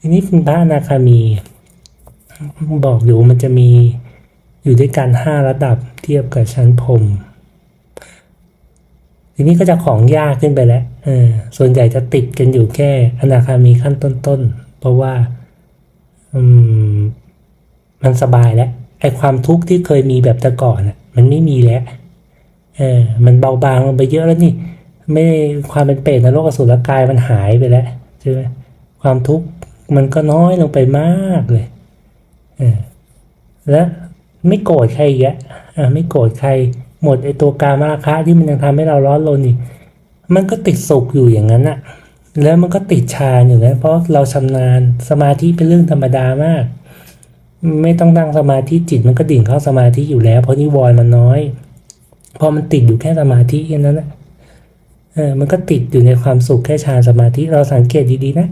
ทีนี้พระอนาคามี บอกอยู่มันจะมีอยู่ด้วยกันห้าระดับเทียบกับชั้นพรมทีนี้ก็จะของยากขึ้นไปแล้วส่วนใหญ่จะติดกันอยู่แค่อนาคามีขั้นต้นๆ เพราะว่าอืมมันสบายแล้วไอ้ความทุกข์ที่เคยมีแบบแต่ก่อนอะ มันไม่มีแล้วเออมันเบาบางลงไปเยอะแล้วนี่ ไม่ความเป็นเปรตนรกอสุรกายมันหายไปแล้วใช่ไหมความทุกข์ มันก็น้อยลงไปมากเลยและไม่โกรธใครอีกอะอะไม่โกรธใครหมดไอตัวกามาราคะที่มันยังทำให้เราร้อนรนอีกมันก็ติดสุขอยู่อย่างนั้นอะแล้วมันก็ติดฌาอยู่นะเพราะเราชำนาญสมาธิเป็นเรื่องธรรมดามาก ไม่ต้องนั่งสมาธิจิตมันก็ดิ่งเข้าสมาธิอยู่แล้ว เพราะนิวรณ์มันน้อยพอมันติดอยู่แค่สมาธิแค่นั้นแหละเออมันก็ติดอยู่ในความสุขแค่ฌาสมาธิเราสังเกตดีๆนะ